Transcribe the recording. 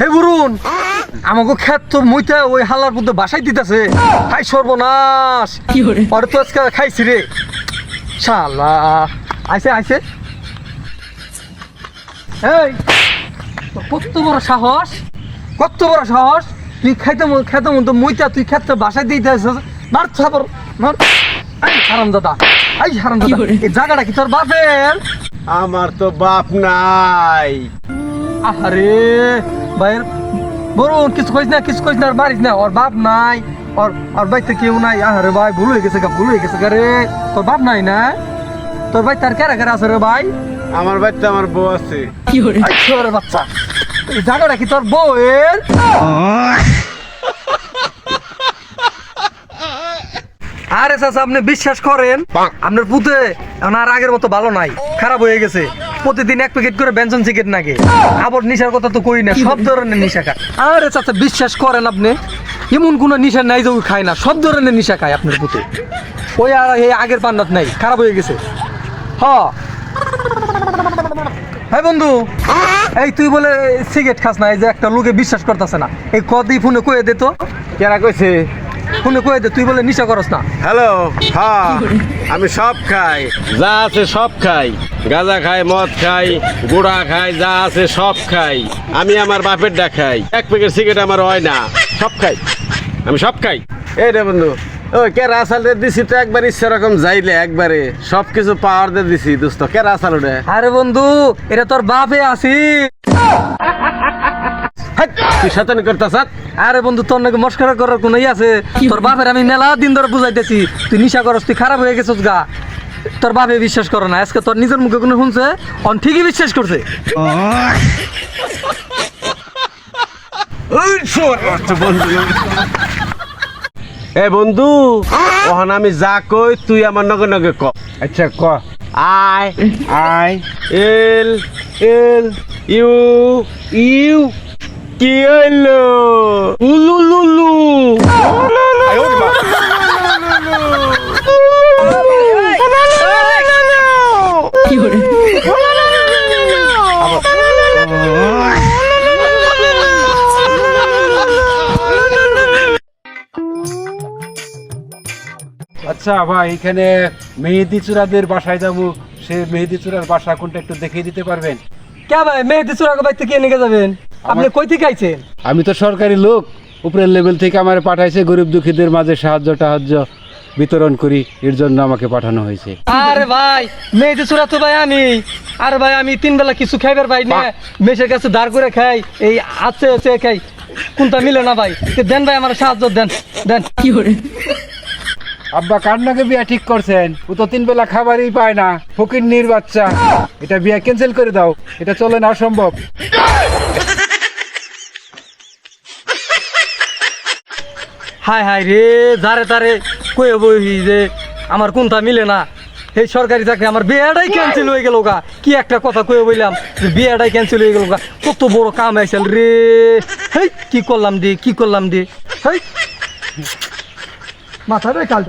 হে বরুণ আমাকে খেত তো মুইতে ওই হালার মধ্যে বাসাই দিতেছে। হাই সর্বনাশ। ওরে তো আজকে খাইছি রে। শালা আইছে আইছে। এই কত বড় সাহস কত বড় সাহস। তুই খাইতে মন খেতে মন তো মুইতা তুই খেতে বাসায় দিতে মার ছাপর মার। আই হারাম দাদা আই হারাম দাদা এই জায়গাটা কি তোর বাপের? আমার তো বাপ নাই। আরে ভাইয়ের বরুণ কিছু কইস না কিছু কইস না আর মারিস না। ওর বাপ নাই ওর ওর বাড়িতে কেউ নাই। আরে ভাই ভুল হয়ে গেছে গা ভুল হয়ে গেছে গা রে। তোর বাপ নাই না? তোর ভাই তার কেরা কেরা আছে রে ভাই? আমার বাড়িতে আমার বউ আছে। ছোড়ের বাচ্চা? এই জায়গাটা কি তোর বউয়ের? আরে চাচা আপনি বিশ্বাস করেন? আপনার পুতে এখন আর আগের মতো ভালো নাই খারাপ হয়ে গেছে। প্রতিদিন এক প্যাকেট করে ব্যঞ্জন চিকেট নাগে আবার নিশার কথা তো কই না সব ধরনের নিশা খায়। আরে চাচা বিশ্বাস করেন আপনি এমন কোনো নিশা নাই যে ওই খায় না সব ধরনের নিশা খায় আপনার পুতে ওই আর এই আগের পান্নাত নাই খারাপ হয়ে গেছে। হ। হ্যাঁ বন্ধু এই তুই বলে সিগারেট খাস না এই যে একটা লোকে বিশ্বাস করতেছে না। এই কদি ফোনে কয়ে দে তো। কেরা কইছে? ফোনে কয়ে দে তুই বলে নিশা করস না। হ্যালো হ্যাঁ আমি সব খাই। যা আছে সব খাই। গাঁজা খাই মদ খাই গুড়া খাই যা আছে সব খাই। আমি আমার বাপের ডা খাই। এক প্যাকেট সিগারেট আমার হয় না। সব খাই। আমি সব খাই। এই রে বন্ধু ওই কে রাসাল রে দিছি তো একবার ইচ্ছা রকম যাইলে একবারে। সব কিছু পাওয়ার দিয়ে দিছি দোস্ত। কে রাসাল ওটা আরে বন্ধু এটা তোর বাপে আসি। তুই শতানি করতেছ আরে বন্ধু তোর নাকি মস্করা করার কোনো আছে? তোর বাপের আমি মেলা দিন ধরে বুঝাইতেছি। তুই নিশা করস তুই খারাপ হয়ে গেছিস গা। তোর বাপে বিশ্বাস করে না। আজকে তোর নিজের মুখে কোনো শুনছে? অন ঠিকই বিশ্বাস করছে। এ বন্ধু ওখানে আমি যা কই, তুই আমার নগে নগে ক। আচ্ছা ক। I I, L L, U U, কি হইল? উলু আচ্ছা ভাই এখানে মেহেদি চূড়াদের বাসায় যাব। সে মেহেদি চূড়ার বাসা কোনটা একটু দেখিয়ে দিতে পারবেন? কে ভাই মেহেদি চূড়াকে বাইতে কে নিয়ে যাবেন? আপনি কই থেকে আইছেন? আমি তো সরকারি লোক। উপরের লেভেল থেকে আমার পাঠাইছে গরিব দুঃখীদের মাঝে সাহায্য টাহায্য বিতরণ করি। এর জন্য আমাকে পাঠানো হয়েছে। আরে ভাই মেয়েদের চূড়া তো ভাই আমি। আরে ভাই আমি তিন বেলা কিছু খাইবার ভাই না। মেসের কাছে দাঁড় করে খাই এই আছে আছে খাই। কোনটা মিলে না ভাই? দেন ভাই আমার সাহায্য দেন দেন। কি করে? আব্বা কার নাকি বিয়া ঠিক করছেন। ও তো তিন বেলা খাবারই পায় না। ফকির নির বাচ্চা। এটা বিয়া ক্যান্সেল করে দাও। এটা চলে না অসম্ভব হাই হাই রে, যারে তারে কয়ে বই যে আমার কোনটা মিলে না। এই সরকারি চাকরি আমার বিয়েটাই ক্যান্সেল হয়ে গেল গা। কি একটা কথা কয়ে বললাম যে বিয়েটাই ক্যান্সেল হয়ে গেল গা। কত বড় কাম আইসাল রে। হেই, কি করলাম দি, কি করলাম দি। হেই। মাথা রে কাল।